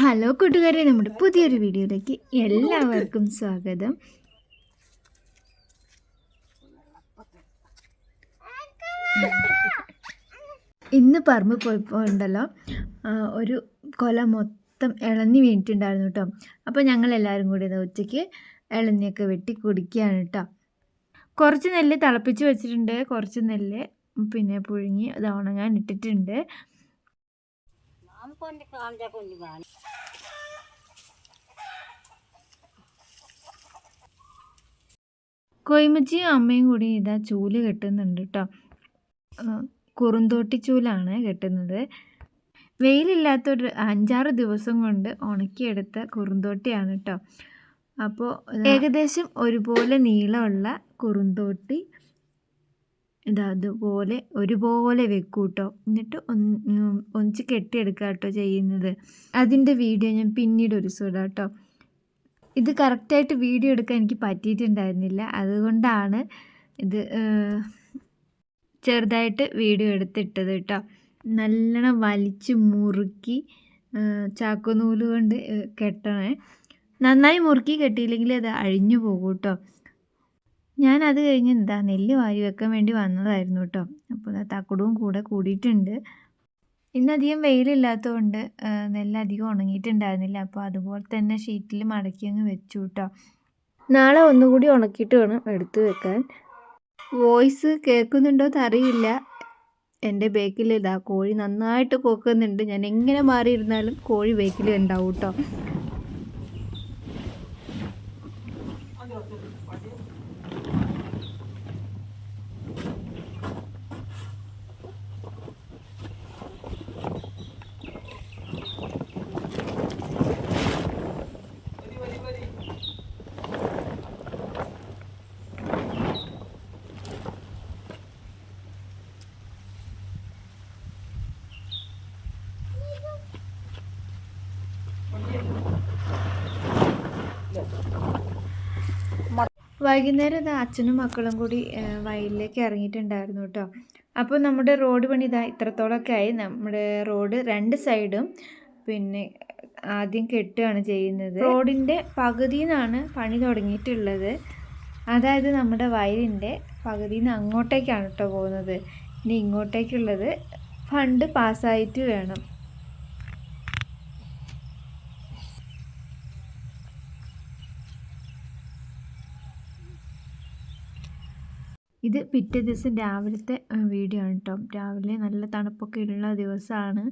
Hello കൂട്ടുകാരെ നമ്മുടെ പുതിയൊരു വീഡിയോയിലേക്ക് എല്ലാവർക്കും സ്വാഗതം. ഇന്ന് പറമ്പ് പോയപ്പോൾ ഉണ്ടല്ലോ ഒരു കൊല മൊത്തം ഇളന്നി വീണിട്ടുണ്ടായിരുന്നു കേട്ടോ അപ്പോൾ ഞങ്ങൾ എല്ലാവരും കൂടി ഉച്ചയ്ക്ക് ഇളന്നിയൊക്കെ വെട്ടി കുടിക്കുകയാണ് കേട്ടോ കുറച്ച് നെല്ല് തിളപ്പിച്ച് വെച്ചിട്ടുണ്ട് കുറച്ച് നെല്ല് പിന്നെ പുഴുങ്ങി അത് ഉണങ്ങാൻ ഇട്ടിട്ടുണ്ട്. కొన్ని కాంజా కొన్ని కానీ കൊയ്മച്ചിയും അമ്മയും കൂടി ഇതാ ചൂല് കെട്ടുന്നുണ്ട് കേട്ടോ കുറുന്തോട്ടി ചൂലാണ് കെട്ടുന്നത് വെയിലില്ലാത്തൊരു അഞ്ചാറ് ദിവസം കൊണ്ട് ഉണക്കിയെടുത്ത കുറുന്തോട്ടിയാണ് കേട്ടോ അപ്പോൾ ഏകദേശം ഒരുപോലെ നീളമുള്ള കുറുന്തോട്ടി ഇതാ അതുപോലെ ഒരുപോലെ വെക്കും കേട്ടോ എന്നിട്ട് ഒന്ന് ഒന്നിച്ച് കെട്ടിയെടുക്കുക കേട്ടോ ചെയ്യുന്നത്. അതിന്റെ വീഡിയോ ഞാൻ പിന്നീട് ഒരു സുടാം കേട്ടോ ഇത് കറക്റ്റായിട്ട് വീഡിയോ എടുക്കാൻ എനിക്ക് പറ്റിയിട്ടുണ്ടായിരുന്നില്ല. അതുകൊണ്ടാണ് ഇത് ചെറുതായിട്ട് വീഡിയോ എടുത്തിട്ടത് കേട്ടോ നല്ലോണം വലിച്ച് മുറുക്കി ചാക്കുനൂൽ കൊണ്ട് കെട്ടണേ. നന്നായി മുറുക്കി കെട്ടിയില്ലെങ്കിൽ അത് അഴിഞ്ഞു പോകും കേട്ടോ ഞാൻ അത് കഴിഞ്ഞ് എന്താ നെല്ല് വാരി വെക്കാൻ വേണ്ടി വന്നതായിരുന്നു കേട്ടോ അപ്പോൾ തക്കുടവും കൂടെ കൂടിയിട്ടുണ്ട്. ഇന്നധികം വെയിലില്ലാത്തതുകൊണ്ട് നെല്ല് അധികം ഉണങ്ങിയിട്ടുണ്ടായിരുന്നില്ല. അപ്പോൾ അതുപോലെ തന്നെ ഷീറ്റിൽ മടക്കി അങ്ങ് വെച്ചു കേട്ടോ നാളെ ഒന്നുകൂടി ഉണക്കിയിട്ട് വേണം എടുത്തു വെക്കാൻ. വോയിസ് കേൾക്കുന്നുണ്ടോ എന്നറിയില്ല എന്റെ ബേക്കിൽ ഇതാ കോഴി നന്നായിട്ട് കൊക്കുന്നുണ്ട്. ഞാൻ എങ്ങനെ മാറിയിരുന്നാലും കോഴി ബേക്കിൽ ഉണ്ടാവും കേട്ടോ വൈകുന്നേരം ഇതാ അച്ഛനും മക്കളും കൂടി വയലിലേക്ക് ഇറങ്ങിയിട്ടുണ്ടായിരുന്നു കേട്ടോ. അപ്പോൾ നമ്മുടെ റോഡ് പണി ഇതാ ഇത്രത്തോളമൊക്കെ ആയി. നമ്മുടെ റോഡ് രണ്ട് സൈഡും പിന്നെ ആദ്യം കെട്ടുകയാണ് ചെയ്യുന്നത്. റോഡിന്റെ പകുതിയിൽ നിന്നാണ് പണി തുടങ്ങിയിട്ടുള്ളത്. അതായത് നമ്മുടെ വയലിന്റെ പകുതിയിൽ നിന്ന് അങ്ങോട്ടേക്കാണ് കേട്ടോ പോകുന്നത്. ഇനി ഇങ്ങോട്ടേക്കുള്ളത് ഫണ്ട് പാസ്സായിട്ട് വേണം. ഇത് പിറ്റേ ദിവസം രാവിലത്തെ വീഡിയോ ആണ് കേട്ടോ രാവിലെ നല്ല തണുപ്പൊക്കെ ഉള്ള ദിവസമാണ്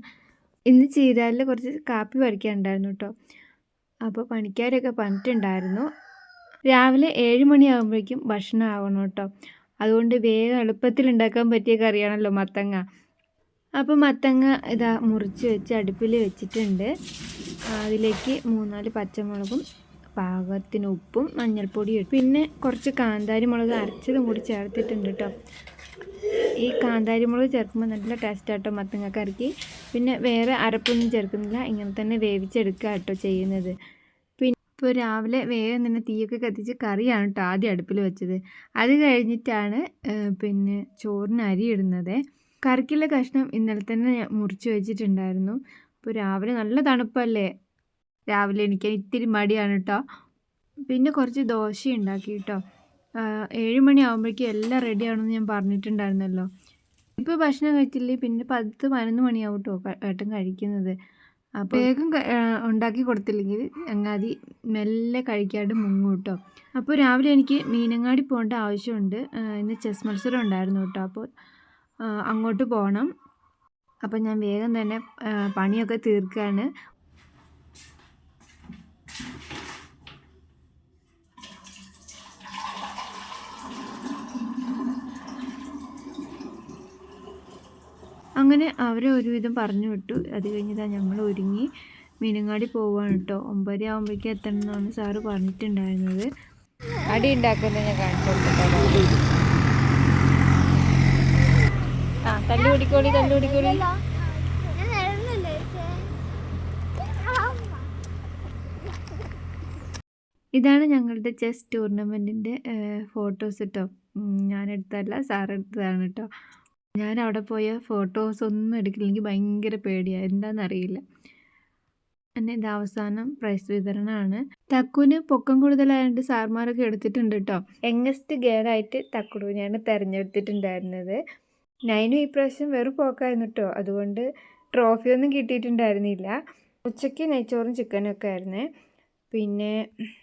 ഇന്ന് ചീരാലിൽ കുറച്ച് കാപ്പി പറിക്കാനുണ്ടായിരുന്നു കേട്ടോ അപ്പോൾ പണിക്കാരൊക്കെ പണിട്ടുണ്ടായിരുന്നു രാവിലെ ഏഴ് മണിയാകുമ്പോഴേക്കും ഭക്ഷണം ആവണം കേട്ടോ അതുകൊണ്ട് വേഗം എളുപ്പത്തിൽ ഉണ്ടാക്കാൻ പറ്റിയ കറിയാണല്ലോ മത്തങ്ങ. അപ്പോൾ മത്തങ്ങ ഇതാ മുറിച്ച് വെച്ച് അടുപ്പിൽ വെച്ചിട്ടുണ്ട്. അതിലേക്ക് മൂന്നാൽ പച്ചമുളകും പാകത്തിന് ഉപ്പും മഞ്ഞൾപ്പൊടി ഇട്ടു. പിന്നെ കുറച്ച് കാന്താരി മുളക് അരച്ചതും കൂടി ചേർത്തിട്ടുണ്ട് കേട്ടോ ഈ കാന്താരി മുളക് ചേർക്കുമ്പോൾ നല്ല ടേസ്റ്റ് ആട്ടോ മത്തങ്ങ ഇറക്കി പിന്നെ വേറെ അരപ്പൊന്നും ചേർക്കുന്നില്ല. ഇങ്ങനെ തന്നെ വേവിച്ചെടുക്കുക കേട്ടോ ചെയ്യുന്നത്. പിന്നെ ഇപ്പോൾ രാവിലെ വേഗം തന്നെ തീയൊക്കെ കത്തിച്ച് കറിയാണ് കേട്ടോ ആദ്യം അടുപ്പിൽ വെച്ചത്. അത് കഴിഞ്ഞിട്ടാണ് പിന്നെ ചോറിന് അരി ഇടുന്നത്. കറിക്കുള്ള കഷ്ണം ഇന്നലെ തന്നെ മുറിച്ച് വെച്ചിട്ടുണ്ടായിരുന്നു. അപ്പോൾ രാവിലെ നല്ല തണുപ്പല്ലേ? രാവിലെ എനിക്ക് ഇത്തിരി മടിയാണ് കേട്ടോ പിന്നെ കുറച്ച് ദോശ ഉണ്ടാക്കി കേട്ടോ ഏഴ് മണി ആകുമ്പോഴേക്കും എല്ലാം റെഡി ആണെന്ന് ഞാൻ പറഞ്ഞിട്ടുണ്ടായിരുന്നല്ലോ. ഇപ്പോൾ ഭക്ഷണം കഴിച്ചില്ലേ? പിന്നെ പത്ത് പതിനൊന്ന് മണിയാവും കേട്ടോ ഏട്ടൻ കഴിക്കുന്നത്. അപ്പോൾ വേഗം ഉണ്ടാക്കി കൊടുത്തില്ലെങ്കിൽ ചങ്ങാതി മെല്ലെ കഴിക്കാണ്ട് മുങ്ങും കേട്ടോ അപ്പോൾ രാവിലെ എനിക്ക് മീനങ്ങാടി പോകേണ്ട ആവശ്യമുണ്ട്. ഇന്ന് ചെസ് മത്സരം ഉണ്ടായിരുന്നു കേട്ടോ അപ്പോൾ അങ്ങോട്ട് പോകണം. അപ്പോൾ ഞാൻ വേഗം തന്നെ പണിയൊക്കെ തീർക്കുകയാണ് അങ്ങനെ അവരെ ഒരുവിധം പറഞ്ഞു വിട്ടു. അത് കഴിഞ്ഞിതാ ഞങ്ങൾ ഒരുങ്ങി മീനങ്ങാടി പോവാണ് കേട്ടോ ഒമ്പര ആകുമ്പോഴേക്കും എത്തണം എന്നാണ് സാറ് പറഞ്ഞിട്ടുണ്ടായിരുന്നത്. അടി ഉണ്ടാക്കുന്നത് ഞാൻ കാണിച്ചു ആ ഇതാണ് ഞങ്ങളുടെ ചെസ് ടൂർണമെന്റിന്റെ ഫോട്ടോസ് കേട്ടോ ഞാനെടുത്തല്ല സാറെടുത്തതാണ് കേട്ടോ ഞാൻ അവിടെ പോയ ഫോട്ടോസ് ഒന്നും എടുക്കില്ലെങ്കിൽ ഭയങ്കര പേടിയാണ് എന്താണെന്നറിയില്ല പിന്നെ ഇത് അവസാനം പ്രൈസ് വിതരണമാണ് തക്കുവിന് പൊക്കം കൂടുതലായതുകൊണ്ട് സാർമാരൊക്കെ എടുത്തിട്ടുണ്ട് കേട്ടോ യങ്ങസ്റ്റ് ഗേഡായിട്ട് തക്കുടുവിനെയാണ് തിരഞ്ഞെടുത്തിട്ടുണ്ടായിരുന്നത്. നൈനും ഈ പ്രാവശ്യം വെറും പോക്കായിരുന്നു കേട്ടോ അതുകൊണ്ട് ട്രോഫിയൊന്നും കിട്ടിയിട്ടുണ്ടായിരുന്നില്ല. ഉച്ചയ്ക്ക് നെയ്ച്ചോറും ചിക്കനും ഒക്കെ ആയിരുന്നേ. പിന്നെ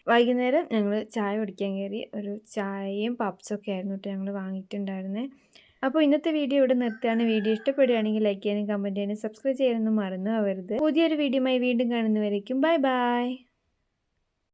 വൈകുന്നേരം ഞങ്ങൾ ചായ കുടിക്കാൻ കയറി. ഒരു ചായയും പപ്സൊക്കെ ആയിരുന്നു കേട്ടോ ഞങ്ങൾ വാങ്ങിയിട്ടുണ്ടായിരുന്നത് അപ്പോൾ ഇന്നത്തെ വീഡിയോ ഇവിടെ നിർത്തുകയാണ്. വീഡിയോ ഇഷ്ടപ്പെടുകയാണെങ്കിൽ ലൈക്ക് ചെയ്യാനും കമന്റ് ചെയ്യാനും സബ്സ്ക്രൈബ് ചെയ്യാനൊന്നും മറന്നു പോകരുത്. പുതിയൊരു വീഡിയോയുമായി വീണ്ടും കാണുന്നവരേക്കും ബൈ ബൈ